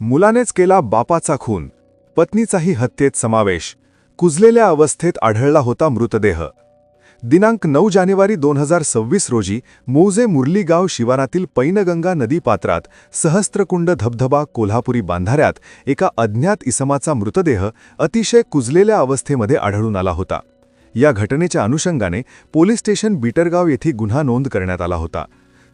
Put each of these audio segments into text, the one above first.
मुलानेच केला बापाचा खून. पत्नीचाही हत्येत समावेश. कुजलेल्या अवस्थेत आढळला होता मृतदेह. दिनांक नऊ जानेवारी दोन हजार सव्वीस रोजी मौजे मुरलीगाव शिवारातील पैनगंगा नदीपात्रात सहस्त्रकुंड धबधबा कोल्हापुरी बांधाऱ्यात एका अज्ञात इसमाचा मृतदेह अतिशय कुजलेल्या अवस्थेमध्ये आढळून आला होता. या घटनेच्या अनुषंगाने पोलीस स्टेशन बिटरगाव येथे गुन्हा नोंद करण्यात आला होता.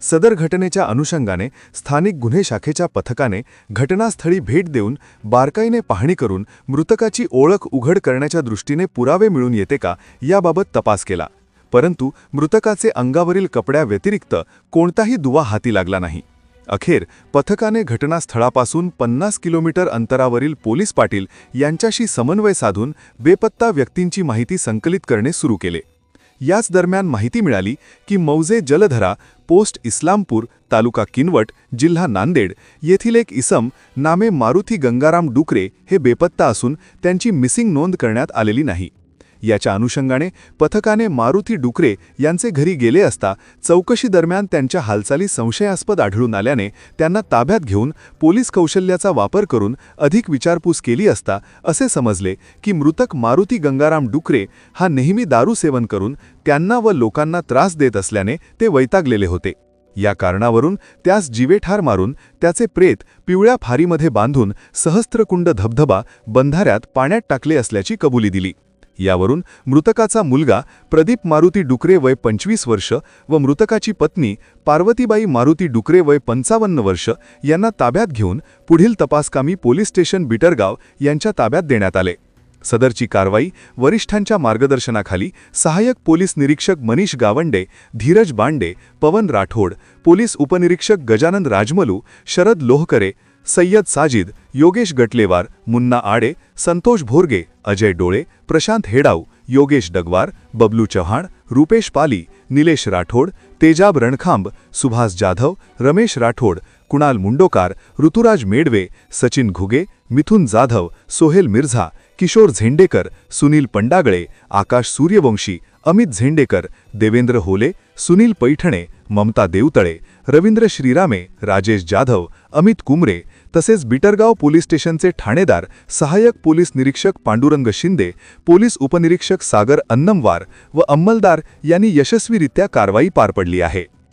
सदर घटनेच्या अनुषंगाने स्थानिक गुन्हे शाखेच्या पथकाने घटनास्थळी भेट देऊन बारकाईने पाहणी करून मृतकाची ओळख उघड करण्याच्या दृष्टीने पुरावे मिळून येते का याबाबत तपास केला. परंतु मृतकाचे अंगावरील कपड्याव्यतिरिक्त कोणताही दुवा हाती लागला नाही. अखेर पथकाने घटनास्थळापासून पन्नास किलोमीटर अंतरावरील पोलीस पाटील यांच्याशी समन्वय साधून बेपत्ता व्यक्तींची माहिती संकलित करणे सुरू केले. याच दरम्यान माहिती मिळाली की मौजे जलधरा पोस्ट इस्लामपूर तालुका किनवट जिल्हा नांदेड येथील एक इसम नामे मारुती गंगाराम डुकरे हे बेपत्ता असून त्यांची मिसिंग नोंद करण्यात आलेली नाही. याच्या अनुषंगाने पथकाने मारुती डुकरे यांचे घरी गेले असता चौकशी दरम्यान त्यांच्या हालचाली संशयास्पद आढळून आल्याने त्यांना ताब्यात घेऊन पोलीस कौशल्याचा वापर करून अधिक विचारपूस केली असता असे समजले की मृतक मारुती गंगाराम डुकरे हा नेहमी दारू सेवन करून त्यांना व लोकांना त्रास देत असल्याने ते वैतागलेले होते. या कारणावरून त्यास जीवेठार मारून त्याचे प्रेत पिवळ्या फारीमध्ये बांधून सहस्त्रकुंड धबधबा बंधाऱ्यात पाण्यात टाकले असल्याची कबुली दिली. यावरून मृतकाचा मुलगा प्रदीप मारुती डुकरे वय पंचवीस वर्ष व मृतकाची पत्नी पार्वतीबाई मारुती डुकरे वय पंचावन्न वर्ष यांना ताब्यात घेऊन पुढील तपासकामी पोलीस स्टेशन बिटरगाव यांच्या ताब्यात देण्यात आले. सदरची कारवाई वरिष्ठांच्या मार्गदर्शनाखाली सहाय्यक पोलीस निरीक्षक मनीष गावंडे धीरज बांडे पवन राठोड पोलीस उपनिरीक्षक गजानन राजमलू शरद लोहकरे सय्यद साजिद योगेश गटलेवार मुन्ना आडे संतोष भोरगे अजय डोळे प्रशांत हेडाऊ योगेश डगवार बबलू चव्हाण रुपेश पाली निलेश राठोड तेजाब रणखांब सुभाष जाधव रमेश राठोड कुणाल मुंडोकार ऋतुराज मेडवे सचिन घुगे मिथुन जाधव सोहेल मिर्झा किशोर झेंडेकर सुनील पंडागळे आकाश सूर्यवंशी अमित झेंडेकर देवेंद्र होले सुनील पैठणे ममता देवतळे रवींद्र श्रीरामे राजेश जाधव अमित कुमरे तसेच बिटरगाव पोलीस स्टेशनचे ठाणेदार सहाय्यक पोलीस निरीक्षक पांडुरंग शिंदे पोलीस उपनिरीक्षक सागर अन्नमवार व अंमलदार यांनी यशस्वीरित्या कारवाई पार पडली आहे.